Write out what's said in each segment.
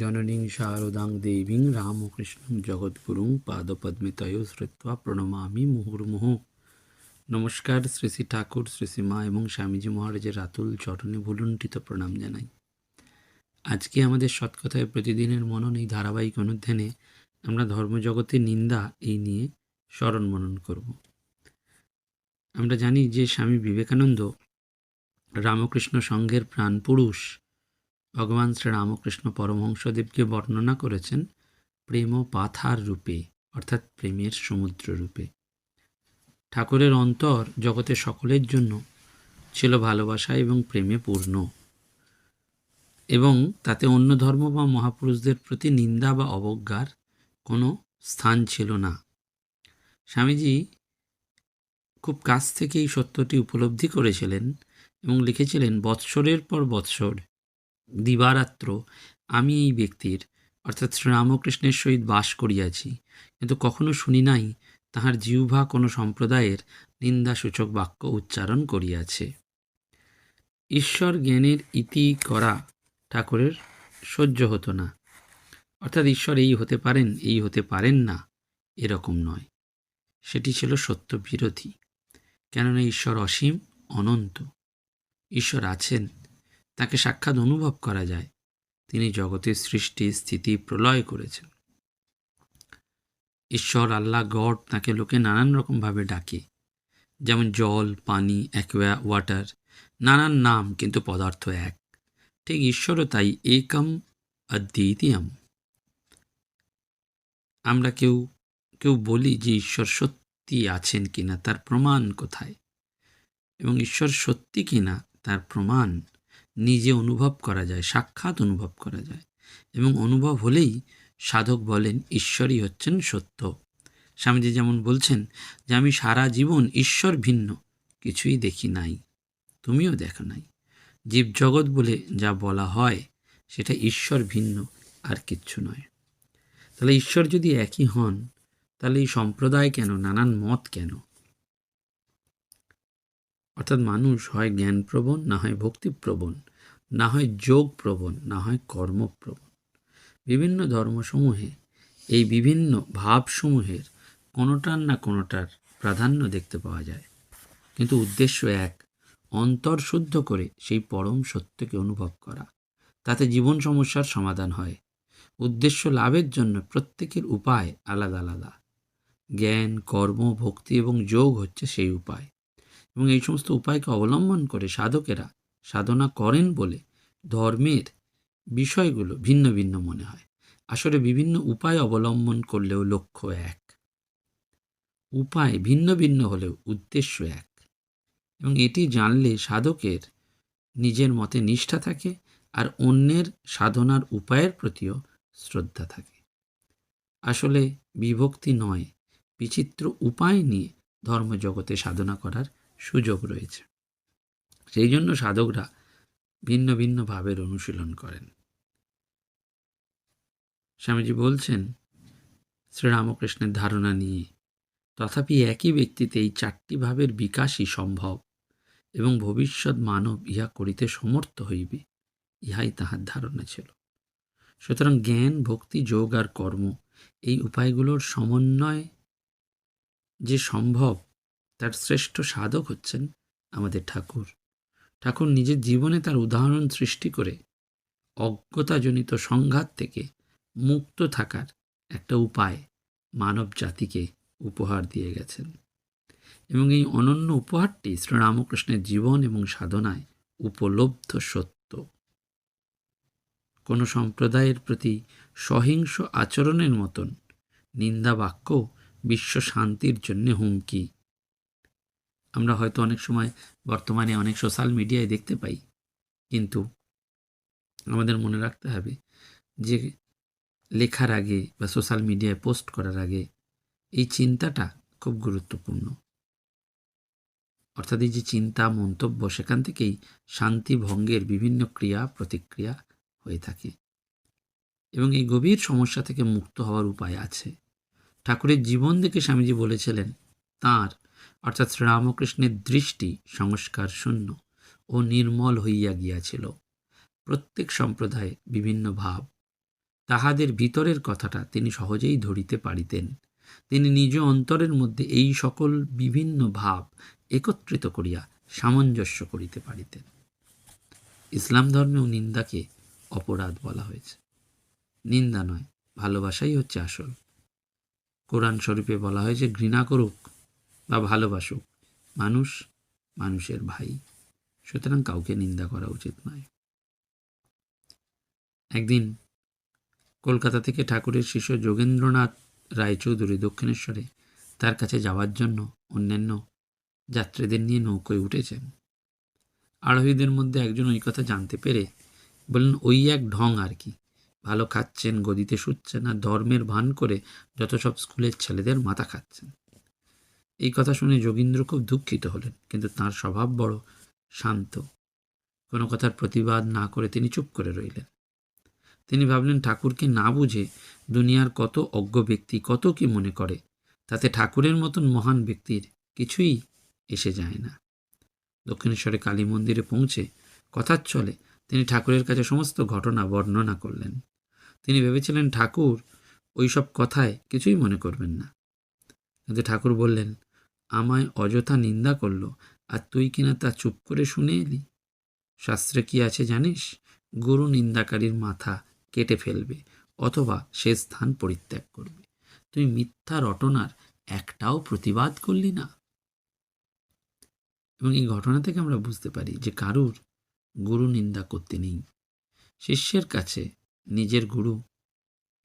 జననీం శారదాం దేవీం రామకృష్ణం జగద్గురుం పాదపద్మితయో శ్రుత్వా ప్రణమామి ముహుర్ముహు নমস্কার, শ্রী শ্রী ঠাকুর, শ্রী শ্রী মা এবং স্বামীজি মহারাজের রাতুল চরণে ভুলুণ্ঠিত প্রণাম জানাই। আজকে আমাদের সৎকথায় প্রতিদিনের মনন এই ধারাবাহিক অনুধ্যানে আমরা ধর্মজগতে নিন্দা এই নিয়ে স্মরণ মনন করব। আমরা জানি যে স্বামী বিবেকানন্দ রামকৃষ্ণ সংঘের প্রাণপুরুষ ভগবান শ্রী রামকৃষ্ণ পরমহংসদেবকে বর্ণনা করেছেন প্রেম পাথার রূপে, অর্থাৎ প্রেমের সমুদ্র রূপে। ঠাকুরের অন্তর জগতের সকলের জন্য ছিল ভালোবাসা এবং প্রেমে পূর্ণ। এবং তাতে অন্য ধর্ম বা মহাপুরুষদের প্রতি নিন্দা বা অবজ্ঞার কোনো স্থান ছিল না। স্বামীজি খুব কাছ থেকে এই সত্যটি উপলব্ধি করেছিলেন এবং লিখেছিলেন, বৎসরের পর বৎসর দিবারাত্র আমি এই ব্যক্তির, অর্থাৎ শ্রীরামকৃষ্ণের সহিত বাস করিয়াছি। কিন্তু কখনো শুনি নাই তাহার জিহ্বা কোনো সম্প্রদায়ের নিন্দাসূচক বাক্য উচ্চারণ করিয়াছে। ঈশ্বর জ্ঞানের ইতি করা ঠাকুরের সহ্য হতো না। অর্থাৎ ঈশ্বর এই হতে পারেন, এই হতে পারেন না, এরকম নয়। সেটি ছিল সত্য বিরোধী কেননা ঈশ্বর অসীম, অনন্ত। ঈশ্বর আছেন, তাকে সাক্ষাৎ অনুভব করা যায়। তিনি জগতের সৃষ্টি, স্থিতি প্রলয় করেছেন। ঈশ্বর, আল্লাহ, গড তাকে লোকে নানান রকমভাবে ডাকে। যেমন জল, পানি, অ্যাকোয়া, ওয়াটার, নানান নাম কিন্তু পদার্থ এক। ঠিক ঈশ্বরও তাই, একম অদ্বিতীয়ম। আমরা কেউ কেউ বলি যে ঈশ্বর সত্যি আছেন কিনা, তার প্রমাণ কোথায়? এবং ঈশ্বর সত্যি কিনা, তার প্রমাণ নিজে অনুভব করা যায়, সাক্ষাৎ অনুভব করা যায়। এবং অনুভব হলেই সাধক বলেন, ঈশ্বরই হচ্ছেন সত্য। স্বামীজি যেমন বলছেন যে, আমি সারা জীবন ঈশ্বর ভিন্ন, কিছুই দেখি নাই, তুমিও দেখো নাই। জীবজগৎ বলে যা বলা হয়, সেটা ঈশ্বর ভিন্ন, আর কিচ্ছু নয়। তাহলে ঈশ্বর যদি একই হন, তাহলে এই সম্প্রদায় কেন, নানান মত কেন? অর্থাৎ মানুষ হয় জ্ঞানপ্রবণ, না হয় ভক্তিপ্রবণ, না হয় যোগপ্রবণ, না হয় কর্মপ্রবণ। বিভিন্ন ধর্মসমূহে এই বিভিন্ন ভাবসমূহের কোনোটার না কোনোটার প্রাধান্য দেখতে পাওয়া যায়। কিন্তু উদ্দেশ্য এক, অন্তর শুদ্ধ করে সেই পরম সত্যকে অনুভব করা। তাতে জীবন সমস্যার সমাধান হয়। উদ্দেশ্য লাভের জন্য প্রত্যেকের উপায় আলাদা আলাদা। জ্ঞান, কর্ম, ভক্তি এবং যোগ হচ্ছে সেই উপায়। এবং এই সমস্ত উপায়কে অবলম্বন করে সাধকেরা সাধনা করেন বলে ধর্মের বিষয়গুলো ভিন্ন ভিন্ন মনে হয়। আসলে বিভিন্ন উপায় অবলম্বন করলেও লক্ষ্য এক। উপায় ভিন্ন ভিন্ন হলেও উদ্দেশ্য এক। এবং এটি জানলে সাধকের নিজের মতে নিষ্ঠা থাকে আর অন্যের সাধনার উপায়ের প্রতিও শ্রদ্ধা থাকে। আসলে বিভক্তি নয়, বিচিত্র উপায় নিয়ে ধর্মজগতে সাধনা করার সুযোগ রয়েছে। সেই জন্য সাধকরা ভিন্ন ভিন্ন ভাবের অনুশীলন করেন। স্বামীজি বলছেন, শ্রীরামকৃষ্ণের ধারণা নিয়ে তথাপি একই ব্যক্তিতে এই চারটি ভাবের বিকাশই সম্ভব এবং ভবিষ্যৎ মানব ইহা করিতে সমর্থ হইবে, ইহাই তাহার ধারণা ছিল। সুতরাং জ্ঞান, ভক্তি, যোগ আর কর্ম এই উপায়গুলোর সমন্বয় যে সম্ভব তার শ্রেষ্ঠ সাধক হচ্ছেন আমাদের ঠাকুর। ঠাকুর নিজের জীবনে তার উদাহরণ সৃষ্টি করে অজ্ঞতাজনিত সংঘাত থেকে মুক্ত থাকার একটা উপায় মানব জাতিকে উপহার দিয়ে গেছেন। এবং এই অনন্য উপহারটি শ্রীরামকৃষ্ণের জীবন এবং সাধনায় উপলব্ধ সত্য। কোনো সম্প্রদায়ের প্রতি সহিংস আচরণের মতন নিন্দা বাক্য বিশ্ব শান্তির জন্য হুমকি। আমরা হয়তো অনেক সময় বর্তমানে অনেক সোশ্যাল মিডিয়ায় দেখতে পাই, কিন্তু আমাদের মনে রাখতে হবে যে লেখার আগে বা সোশ্যাল মিডিয়ায় পোস্ট করার আগে এই চিন্তাটা খুব গুরুত্বপূর্ণ। অর্থাৎ এই যে চিন্তা, মন্তব্য, সেখান থেকেই শান্তি ভঙ্গের বিভিন্ন ক্রিয়া, প্রতিক্রিয়া হয়ে থাকে। এবং এই গভীর সমস্যা থেকে মুক্ত হওয়ার উপায় আছে। ঠাকুরের জীবন দেখে স্বামীজি বলেছিলেন, তাঁর, অর্থাৎ শ্রীরামকৃষ্ণের দৃষ্টি সংস্কার শূন্য ও নির্মল হইয়া গিয়াছিল। প্রত্যেক সম্প্রদায়ে বিভিন্ন ভাব তাহাদের ভিতরের কথাটা তিনি সহজেই ধরিতে পারিতেন। তিনি নিজ অন্তরের মধ্যে এই সকল বিভিন্ন ভাব একত্রিত করিয়া সামঞ্জস্য করিতে পারিতেন। ইসলাম ধর্মেও নিন্দাকে অপরাধ বলা হয়েছে। নিন্দা নয়, ভালোবাসাই হচ্ছে আসল। কোরআন শরীফে বলা হয়েছে ঘৃণা করুক বা ভালোবাসুক, মানুষ মানুষের ভাই। সুতরাং কাউকে নিন্দা করা উচিত নয়। একদিন কলকাতা থেকে ঠাকুরের শিষ্য যোগেন্দ্রনাথ রায়চৌধুরী দক্ষিণেশ্বরে তার কাছে যাওয়ার জন্য অন্যান্য যাত্রীদের নিয়ে নৌকোয় উঠেছেন। আরোহীদের মধ্যে একজন ওই কথা জানতে পেরে বললেন, ওই এক ঢং আর কি। ভালো খাচ্ছেন, গদিতে শুচ্ছেন আর ধর্মের ভান করে যত সব স্কুলের ছেলেদের মাথা খাচ্ছেন। এই কথা শুনে যোগীন্দ্র খুব দুঃখিত হলেন, কিন্তু তার স্বভাব বড় শান্ত। কোনো কথার প্রতিবাদ না করে তিনি চুপ করে রইলেন। তিনি ভাবলেন, ঠাকুরকে না বুঝে দুনিয়ার কত অজ্ঞ ব্যক্তি, কত কি মনে করে? তাতে ঠাকুরের মতন মহান ব্যক্তির কিছুই এসে যায় না। দক্ষিণেশ্বরে কালী মন্দিরে পৌঁছে কথার চলে তিনি ঠাকুরের কাছে সমস্ত ঘটনা বর্ণনা করলেন। তিনি ভেবেছিলেন, ঠাকুর ওইসব কথায় কিছুই মনে করবেন না। কিন্তু ঠাকুর বললেন, আমায় অযথা নিন্দা করল, আর তুই কিনা তা চুপ করে শুনে এলি? শাস্ত্রে কি আছে জানিস? গুরু নিন্দাকারীর মাথা কেটে ফেলবে অথবা সে স্থান পরিত্যাগ করবে। তুই মিথ্যা রটনার একটাও প্রতিবাদ করলি না। এবং এই ঘটনা থেকে আমরা বুঝতে পারি যে কারুর গুরু নিন্দা করতে নেই। শিষ্যের কাছে নিজের গুরু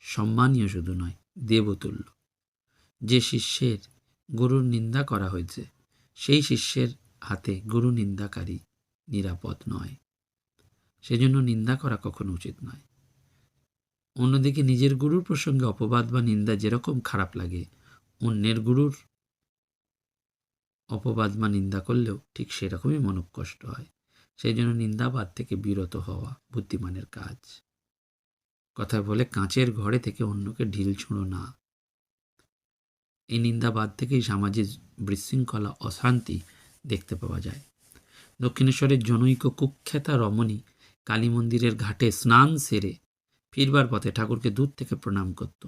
সম্মানীয় শুধু নয়, দেবতুল্য। যে শিষ্যের গুরুর নিন্দা করা হয়েছে, সেই শিষ্যের হাতে গুরু নিন্দাকারী নিরাপদ নয়। সেজন্য নিন্দা করা কখনো উচিত নয়। অন্যদিকে নিজের গুরুর প্রসঙ্গে অপবাদ বা নিন্দা যেরকম খারাপ লাগে, অন্যের গুরুর অপবাদ বা নিন্দা করলেও ঠিক সেরকমই মনকষ্ট হয়। সেই জন্য নিন্দাবাদ থেকে বিরত হওয়া বুদ্ধিমানের কাজ। কথা বলে, কাঁচের ঘরে থেকে অন্যকে ঢিল ছুঁড়ো না। এই নিন্দাবাদ থেকেই সামাজিক বিশৃঙ্খলা, অশান্তি দেখতে পাওয়া যায়। দক্ষিণেশ্বরের জনৈক কুখ্যাতা রমণী কালী মন্দিরের ঘাটে স্নান সেরে ফিরবার পথে ঠাকুরকে দূর থেকে প্রণাম করত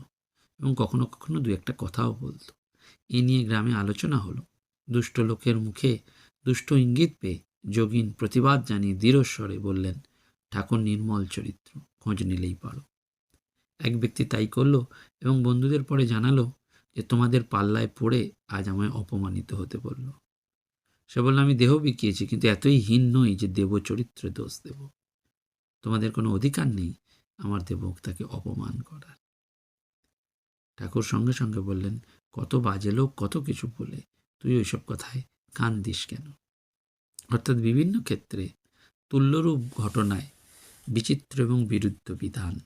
এবং কখনো কখনো দু একটা কথাও বলতো। এ নিয়ে গ্রামে আলোচনা হলো। দুষ্ট লোকের মুখে দুষ্ট ইঙ্গিত পেয়ে যোগিন প্রতিবাদ জানিয়ে দৃঢ়স্বরে বললেন, ঠাকুর নির্মল চরিত্র, খোঁজ নিলেই পারো। এক ব্যক্তি তাই করল এবং বন্ধুদের পরে জানালো যে, তোমাদের পাল্লায় পড়ে আজ আমায় অপমানিত হতে বলল। সে বলল, আমি দেহ বিকিয়েছি, কিন্তু এতই হীন নই যে দেব চরিত্রে দোষ দেব। তোমাদের কোনো অধিকার নেই আমার দেবতাকে অপমান করার। ঠাকুর সঙ্গে সঙ্গে বললেন, কত বাজে লোক, কত কিছু বলে। তুই ওইসব কথায় কান দিস কেন? অর্থাৎ বিভিন্ন ক্ষেত্রে তুল্যরূপ ঘটনায় বিচিত্র এবং বিরুদ্ধ বিধান।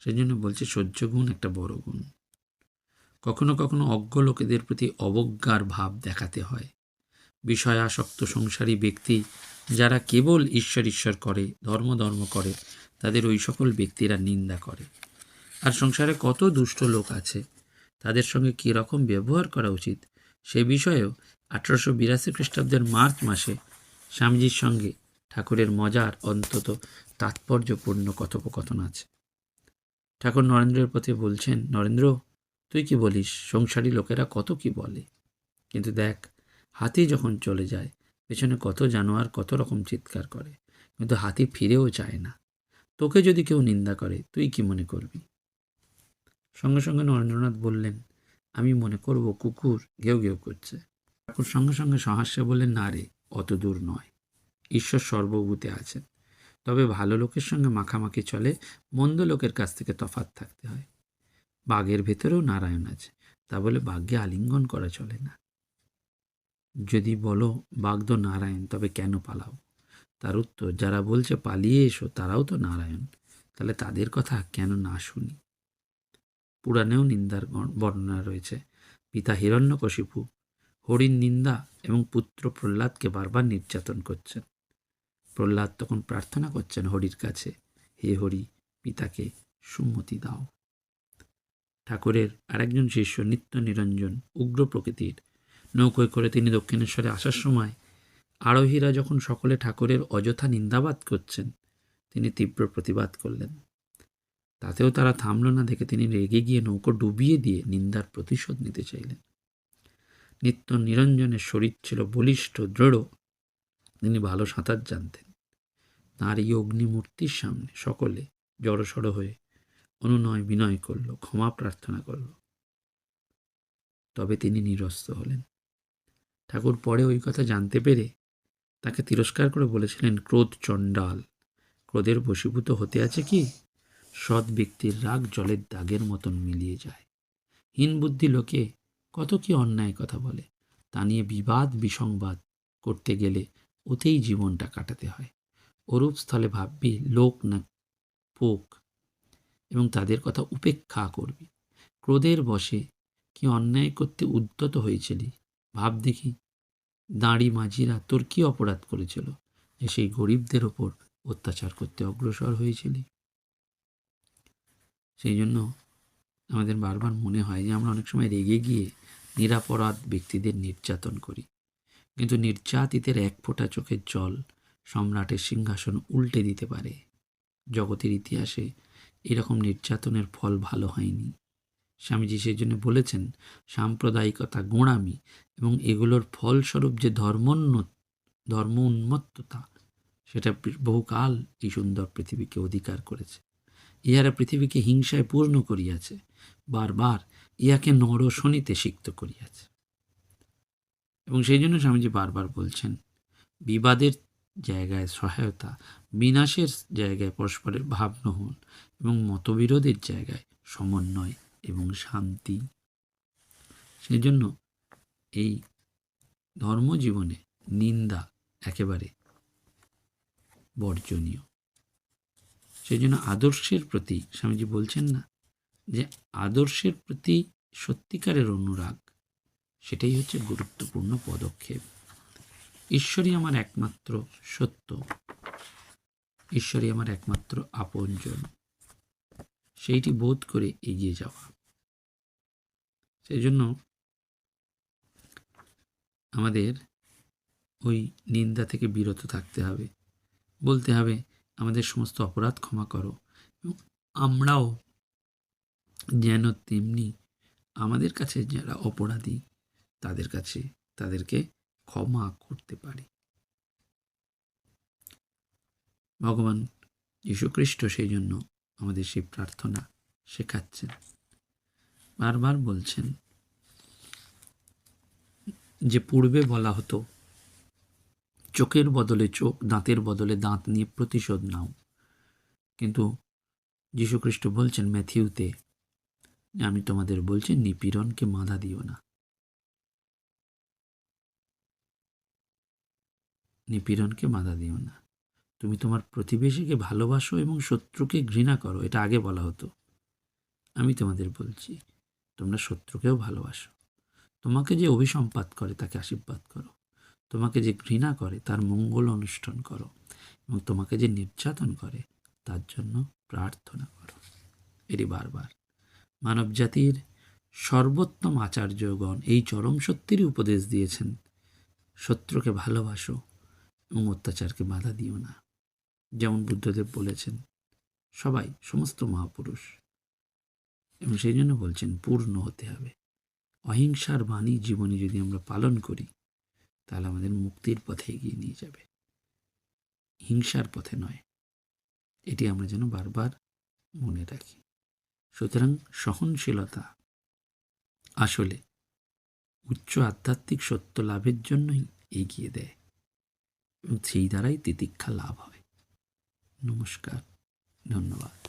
সেজন্য বলছে, সহ্য গুণ একটা বড় গুণ। কখনো কখনো অজ্ঞ লোকেদের প্রতি অবজ্ঞার ভাব দেখাতে হয়। বিষয়াসক্ত সংসারী ব্যক্তি যারা কেবল ঈশ্বর ঈশ্বর করে, ধর্ম ধর্ম করে তাদের ওই সকল ব্যক্তিরা নিন্দা করে। আর সংসারে কত দুষ্ট লোক আছে, তাদের সঙ্গে কী রকম ব্যবহার করা উচিত সে বিষয়েও আঠারোশো বিরাশি খ্রিস্টাব্দের মার্চ মাসে স্বামীজির সঙ্গে ঠাকুরের মজার অন্তত তাৎপর্যপূর্ণ কথোপকথন আছে। ঠাকুর নরেন্দ্রের পথে বলছেন, নরেন্দ্র, তুই কি বলিস? সংসারী লোকেরা কত কি বলে? কিন্তু দেখ, হাতি যখন চলে যায়, পেছনে কত জানোয়ার কত রকম চিৎকার করে, কিন্তু হাতি ফিরেও যায় না। তোকে যদি কেউ নিন্দা করে, তুই কি মনে করবি? সঙ্গে সঙ্গে নরেন্দ্রনাথ বললেন, আমি মনে করব কুকুর ঘেউ ঘেউ করছে। ঠাকুর সঙ্গে সঙ্গে সহাস্যে বললেন, না রে, অত দূর নয়। ঈশ্বর সর্বভূতে আছেন। তবে ভালো লোকের সঙ্গে মাখামাখি চলে, মন্দ লোকের কাছ থেকে তফাত থাকতে হয়। বাঘের ভেতরেও নারায়ণ আছে। তা বলে বাঘকে আলিঙ্গন করা চলে না। যদি বলো বাঘ তো নারায়ণ, তবে কেন পালাও? তার উত্তর, যারা বলছে পালিয়ে এসো, তারাও তো নারায়ণ। তাহলে তাদের কথা কেন না শুনি? পুরাণেও নিন্দার বর্ণনা রয়েছে। পিতা হিরণ্যকশিপু হরিণ নিন্দা এবং পুত্র প্রহ্লাদকে বারবার নির্যাতন করছেন। প্রহ্লাদ তখন প্রার্থনা করছেন হরির কাছে, হে হরি, পিতাকে সুমতি দাও। ঠাকুরের আরেকজন শিষ্য নিত্য নিরঞ্জন উগ্র প্রকৃতির। নৌকোয় করে তিনি দক্ষিণেশ্বরে আসার সময় আরোহীরা যখন সকলে ঠাকুরের অযথা নিন্দাবাদ করছেন, তিনি তীব্র প্রতিবাদ করলেন। তাতেও তারা থামল না দেখে তিনি রেগে গিয়ে নৌকো ডুবিয়ে দিয়ে নিন্দার প্রতিশোধ নিতে চাইলেন। নিত্য নিরঞ্জনের শরীর ছিল বলিষ্ঠ, দৃঢ়। তিনি ভালো সাঁতার জানতেন। তাঁর এই অগ্নিমূর্তির সামনে সকলে জড়সড় হয়ে অনুনয় বিনয় করল, ক্ষমা প্রার্থনা করল। তবে তিনি নিরস্ত হলেন। ঠাকুর পরে ওই কথা জানতে পেরে তাকে তিরস্কার করে বলেছিলেন, ক্রোধ চণ্ডাল। ক্রোধের বশীভূত হতে আছে কি? সৎ ব্যক্তির রাগ জলের দাগের মতন মিলিয়ে যায়। হীন বুদ্ধি লোকে কত কি অন্যায় কথা বলে। তা নিয়ে বিবাদ, বিসংবাদ করতে গেলে ওতেই জীবনটা কাটাতে হয়। ওরূপ স্থলে ভাববি, লোক না পোক, এবং তাদের কথা উপেক্ষা করবি। ক্রোধের বশে কি অন্যায় করতে উদ্যত হয়েছিলি? ভাব দেখি দাঁড়ি মাঝিরা তোর কি অপরাধ করেছিল যে সেই গরিবদের ওপর অত্যাচার করতে অগ্রসর হয়েছিলি। সেই জন্য আমাদের বারবার মনে হয় যে আমরা অনেক সময় রেগে গিয়ে নিরাপরাধ ব্যক্তিদের নির্যাতন করি। কিন্তু নির্যাতিতের এক ফোঁটা চোখের জল সম্রাটের সিংহাসন উল্টে দিতে পারে। জগতের ইতিহাসে এরকম নির্যাতনের ফল ভালো হয়নি। স্বামীজি সেই জন্য বলেছেন, সাম্প্রদায়িকতা গোঁড়ামি এবং এগুলোর ফলস্বরূপ যে ধর্মোন্ন ধর্ম উন্মত্ততা সেটা বহুকাল এই সুন্দর পৃথিবীকে অধিকার করেছে। ইহারা পৃথিবীকে হিংসায় পূর্ণ করিয়াছে, বারবার ইহাকে নর শনিতে সিক্ত করিয়াছে। এবং সেই জন্য স্বামীজি বারবার বলছেন, বিবাদের জায়গায় সহায়তা, বিনাশের জায়গায় পরস্পরের ভাবনহন এবং মতবিরোধের জায়গায় সমন্বয় এবং শান্তি। সেই জন্য এই ধর্মজীবনে নিন্দা একেবারে বর্জনীয়। সেই জন্য আদর্শের প্রতি, স্বামীজি বলছেন না যে আদর্শের প্রতি সত্যিকারের অনুরাগ, সেটাই হচ্ছে গুরুত্বপূর্ণ পদক্ষেপ। ঈশ্বরই আমার একমাত্র সত্য। ঈশ্বরই আমার একমাত্র আপনজন। সেইটি বোধ করে এগিয়ে যাওয়া। সেই জন্য আমাদের ওই নিন্দা থেকে বিরত থাকতে হবে। বলতে হবে, আমাদের সমস্ত অপরাধ ক্ষমা করো। আমরাও যেন তেমনি আমাদের কাছে যারা অপরাধী, তাদের কাছে তাদেরকে ক্ষমা করতে পারি। ভগবান যীশুখ্রিস্ট সেই জন্য আমাদের সেই প্রার্থনা শেখাচ্ছেন। বারবার বলছেন যে পূর্বে বলা হতো, চোখের বদলে চোখ, দাঁতের বদলে দাঁত নিয়ে প্রতিশোধ নাও। কিন্তু যীশুখ্রিস্ট বলছেন ম্যাথিউতে, আমি তোমাদের বলছি নিপীড়নকে বাধা দিও না। নিপীড়নকে বাধা দিও না। তুমি তোমার প্রতিবেশীকে ভালোবাসো এবং শত্রুকে ঘৃণা করো, এটা আগে বলা হতো। আমি তোমাদের বলছি তোমরা শত্রুকেও ভালোবাসো। তোমাকে যে অভিসম্পাত করে, তাকে আশীর্বাদ করো। তোমাকে যে ঘৃণা করে, তার মঙ্গল অনুষ্ঠান করো। এবং তোমাকে যে নির্যাতন করে, তার জন্য প্রার্থনা করো। এটি বারবার। মানবজাতির সর্বোত্তম আচার্যগণ এই চরম সত্যেরই উপদেশ দিয়েছেন, শত্রুকে ভালোবাসো এবং অত্যাচারকে বাধা দিও না। যেমন বুদ্ধদেব বলেছেন, সবাই সমস্ত মহাপুরুষ এবং সেই জন্য বলছেন, পূর্ণ হতে হবে। অহিংসার বাণী জীবনে যদি আমরা পালন করি, তাহলে আমাদের মুক্তির পথে এগিয়ে নিয়ে যাবে। হিংসার পথে নয়। এটি আমরা যেন বারবার মনে রাখি। সুতরাং সহনশীলতা আসলে উচ্চ আধ্যাত্মিক সত্য লাভের জন্যই এগিয়ে দেয় এবং সেই দ্বারাই তিতিক্ষা লাভ হয়। নমস্কার, ধন্যবাদ।